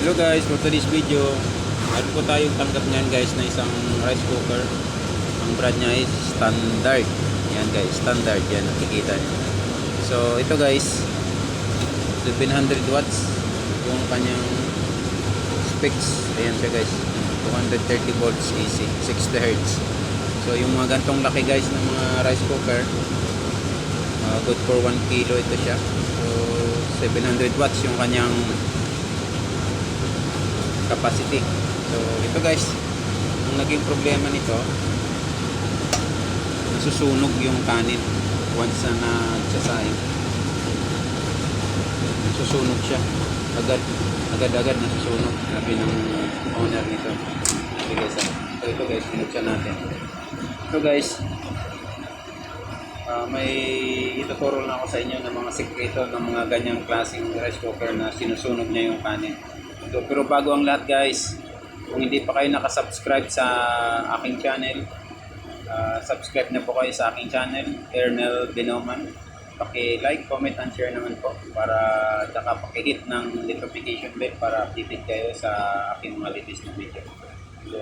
Hello guys, for today's video, meron po tayong tanggap niyan guys na isang rice cooker. Ang brand niya is Standard. Yan guys, Standard. Yan, nakikita niyo. So, ito guys, 700 watts yung kanyang specs. Ayan siya guys, 230 volts AC, 60 Hz. So, yung mga gantong laki guys ng mga rice cooker, uh, good for 1 kilo ito siya. So, 700 watts yung kanyang capacity. So, ito guys, ang naging problema nito, nasusunog yung kanin once na nagsasaing. Nasusunog siya. Agad, agad-agad nasusunog. Sabi ng owner nito. Okay guys, ah. so ito guys, pinuksan natin. Ito guys, ah, may ituturo na ako sa inyo ng mga sekreto ng mga ganyang klaseng rice cooker na sinusunog niya yung kanin. So, pero bago ang lahat guys, kung hindi pa kayo nakasubscribe sa aking channel, ah, subscribe na po kayo sa aking channel, Ernel Binoman. Paki-like, comment, and share naman po para saka paki-hit ng notification bell para updated kayo sa aking mga latest na video. So,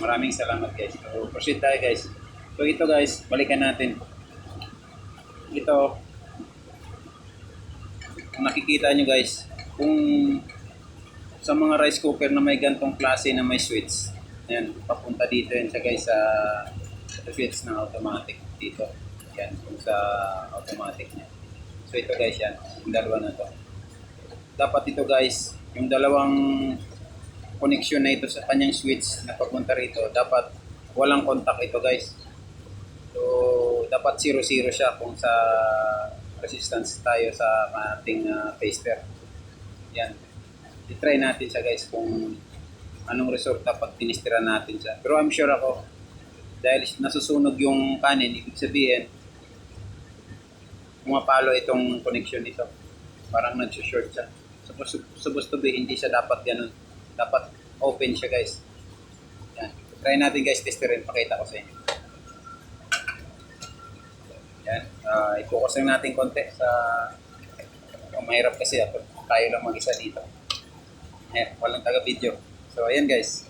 maraming salamat guys. So, proceed tayo guys. So, ito guys, balikan natin. Ito, nakikita nyo guys, kung sa mga rice cooker na may gantong klase na may switch, yan, papunta dito yan siya guys sa, sa switch ng automatic dito. Yan, kung sa automatic niya. So ito guys yan, yung dalawa na to. Dapat ito guys, yung dalawang connection na ito sa kanyang switch na papunta rito, dapat walang contact ito guys. So, dapat 0-0 siya kung sa resistance tayo sa ating uh, taster. Yan. I-try natin siya guys kung anong resulta pag tinistira natin siya. Pero I'm sure ako, dahil nasusunog yung kanin, ibig sabihin, pumapalo itong connection nito. Parang nag-short siya. Supposed, supposed to be, hindi siya dapat ganun. Dapat open siya guys. Yan. Try natin guys, testerin. Pakita ko sa inyo. Yan. Uh, i-focus lang natin konti sa... Oh, mahirap kasi ako. Tayo lang mag-isa dito. Yan. Walang taga-video. So, ayan guys.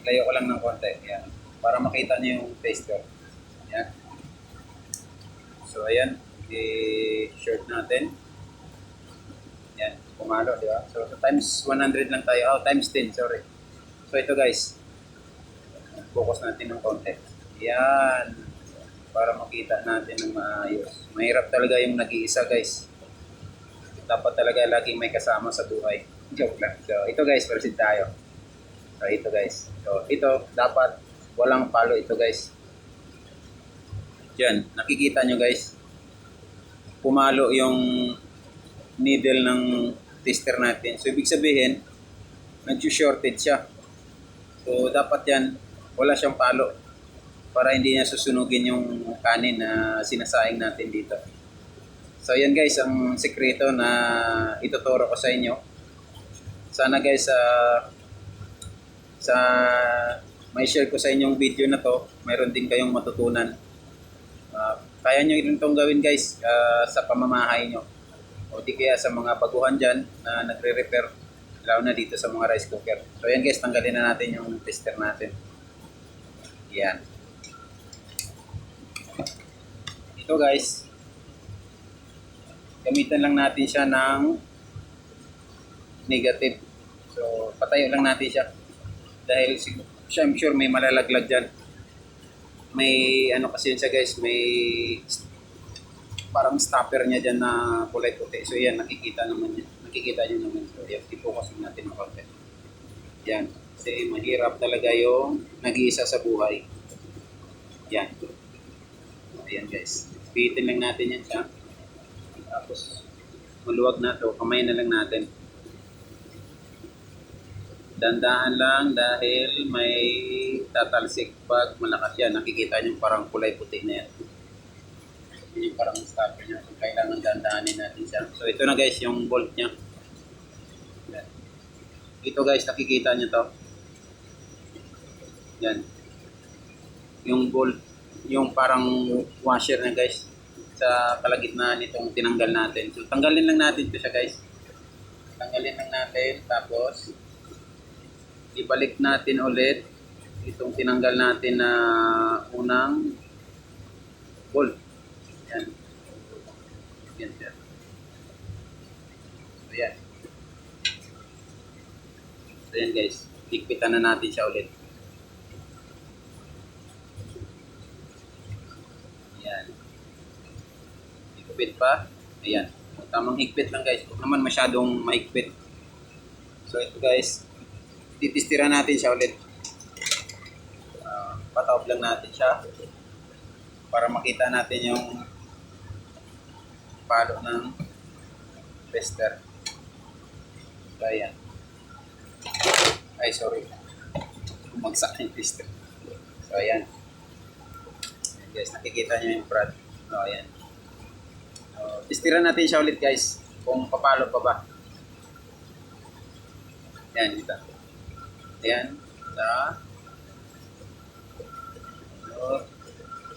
Ilayo ko lang ng konti. Yan. Para makita niyo yung tester. Yan. So, ayan. I-short natin. Yan. Pumalo, di ba? So, times 100 lang tayo. Oh, times 10. Sorry. So, ito guys. Focus natin ng konti. Yan. Para makita natin ng maayos. Mahirap talaga yung nag-iisa guys. Dapat talaga laging may kasama sa buhay. Joke lang. So, ito guys, proceed tayo. So, ito guys. So, ito, dapat walang palo ito guys. Yan, nakikita nyo guys. Pumalo yung needle ng tester natin. So, ibig sabihin, nag-shorted siya. So, dapat yan, wala siyang palo para hindi niya susunugin yung kanin na sinasaing natin dito. So, yan guys, ang sekreto na ituturo ko sa inyo. Sana guys, sa sa may share ko sa inyong video na to, mayroon din kayong matutunan. Ah, kaya nyo rin itong gawin guys ah, sa pamamahay nyo. O di kaya sa mga baguhan dyan na nagre-repair, lalo na dito sa mga rice cooker. So yan guys, tanggalin na natin yung tester natin. Yan. Ito guys, gamitan lang natin siya ng negative. So, patayo lang natin siya. Dahil siya, I'm sure may malalaglag dyan. May ano kasi yun siya guys, may parang stopper niya dyan na kulay puti. So yan, nakikita naman niya. Nakikita niyo naman. So yan, lang natin ng konti. Yan. Kasi mahirap talaga yung nag-iisa sa buhay. Yan. Ayan guys. Pihitin lang natin yan siya. Tapos, maluwag na to. Kamay na lang natin. Dandaan lang dahil may tatalsik pag malakas yan. Nakikita niyo parang kulay puti na yan. Yun yung parang stopper niya. So, kailangan dandahanin natin siya. So, ito na guys, yung bolt niya. Ito guys, nakikita niyo to. Yan. Yung bolt, yung parang washer na guys sa kalagitnaan nitong tinanggal natin. So, tanggalin lang natin ito siya guys. tanggalin lang natin tapos ibalik natin ulit itong tinanggal natin na unang bolt. Yan. Yan siya. So yan. So yan guys. Higpitan na natin siya ulit. Yan. Higpit pa. Ayan. Tamang higpit lang guys. Huwag naman masyadong mahigpit. So ito guys. Titistira natin siya ulit. Uh, pataob lang natin siya. Para makita natin yung palo ng tester. So ayan. Ay sorry. Bumagsak yung tester. So ayan. Guys, nakikita nyo yung prod. So, ayan. So, testiran natin siya ulit guys. Kung papalo pa ba. Ayan, dito. Ayan. Sa. So,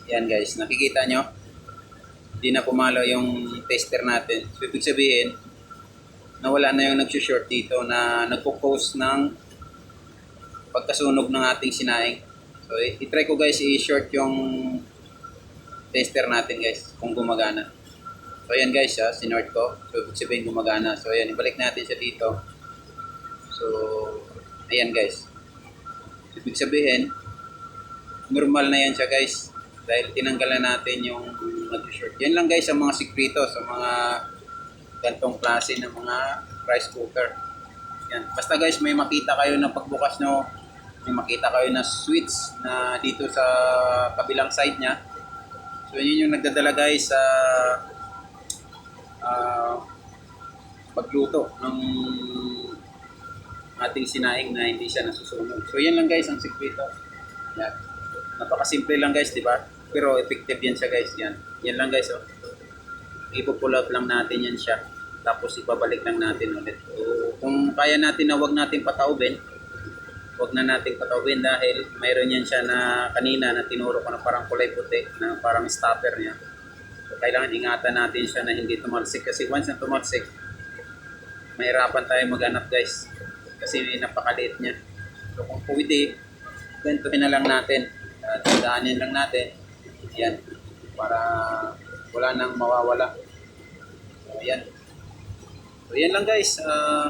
ayan guys, nakikita nyo. Hindi na pumalo yung tester natin. So, ibig sabihin, nawala na yung nag-short dito na nagpo-post ng pagkasunog ng ating sinaing. So, i-try ko guys i-short yung tester natin guys kung gumagana. So ayan guys, ha, sinort ko. So ibig sabihin gumagana. So ayan, ibalik natin siya dito. So ayan guys. Ibig sabihin normal na yan siya guys. Dahil tinanggal na natin yung nag-short. Yan lang guys ang mga sikreto sa mga gantong klase ng mga rice cooker. Yan. Basta guys, may makita kayo na pagbukas no, may makita kayo na switch na dito sa kabilang side niya. So yun yung nagdadala guys sa ah, pagluto ng ating sinaing na hindi siya nasusunog. So yan lang guys ang sikreto. Yan. Napakasimple lang guys, di ba? Pero effective yan siya guys. Yan. Yan lang guys. Oh. Ipo-pull out lang natin yan siya. Tapos ibabalik lang natin ulit. So, kung kaya natin na wag natin pataubin, wag na natin pataubin dahil mayroon yan siya na kanina na tinuro ko na parang kulay puti na parang stopper niya. So, kailangan ingatan natin siya na hindi tumalsik kasi once na tumalsik, mahirapan tayo maghanap guys kasi napakaliit niya. So kung pwede, gantuhin na lang natin. Uh, daanin lang natin. Yan. Para wala nang mawawala. So yan. So yan lang guys. Uh,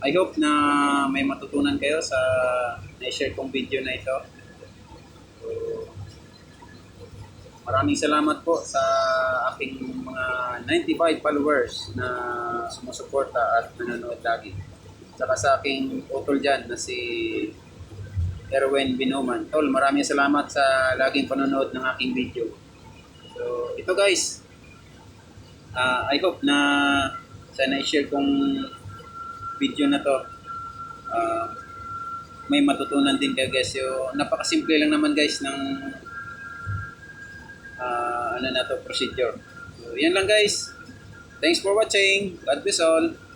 I hope na may matutunan kayo sa na-share kong video na ito. Maraming salamat po sa aking mga 95 followers na sumusuporta at nanonood lagi. Saka sa aking utol dyan na si Erwin Binuman. Tol, maraming salamat sa laging panonood ng aking video. So, ito guys. ah I hope na sana i-share kong video na to. ah, may matutunan din kayo guys. So, napakasimple lang naman guys ng ah, ano na to procedure. So, yan lang guys. Thanks for watching. God bless all.